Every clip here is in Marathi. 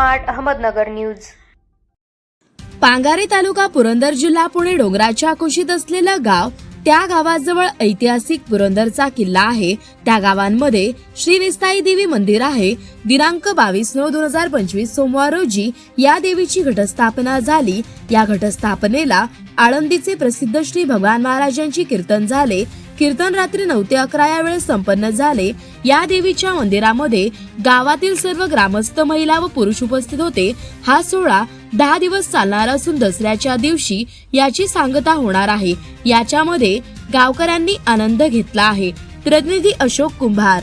Smart Ahmednagar news. पांगारे तालुका पुरंदर जिल्हा पुणे डोंगराच्या कुशीत असलेलं गाव त्या गावाजवळ ऐतिहासिक पुरंदरचा किल्ला आहे. त्या गावांमध्ये श्री विस्ताई देवी मंदिर आहे. दिनांक बावीस नऊ दोन हजार पंचवीस सोमवार रोजी या देवीची घटस्थापना झाली. या घटस्थापनेला आळंदीचे प्रसिद्ध श्री भगवान महाराजांची कीर्तन झाले. कीर्तन रात्री नऊ ते अकरा या वेळेस संपन्न झाले. या देवीच्या मंदिरामध्ये गावातील सर्व ग्रामस्थ महिला व पुरुष उपस्थित होते. हा सोहळा दहा दिवस चालणार असून दसऱ्याच्या दिवशी याची सांगता होणार आहे. याच्यामध्ये गावकऱ्यांनी आनंद घेतला आहे. प्रतिनिधी अशोक कुंभार.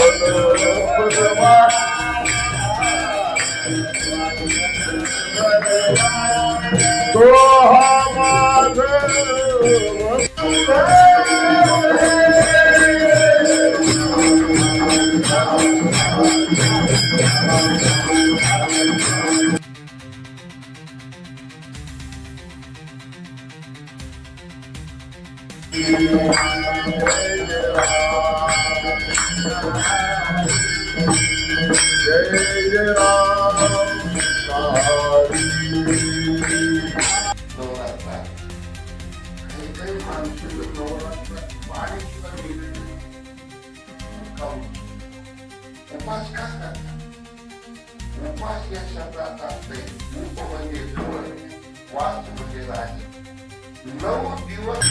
Não posso deixar se estar bem. Um comandante, quatro mulheres. No you are.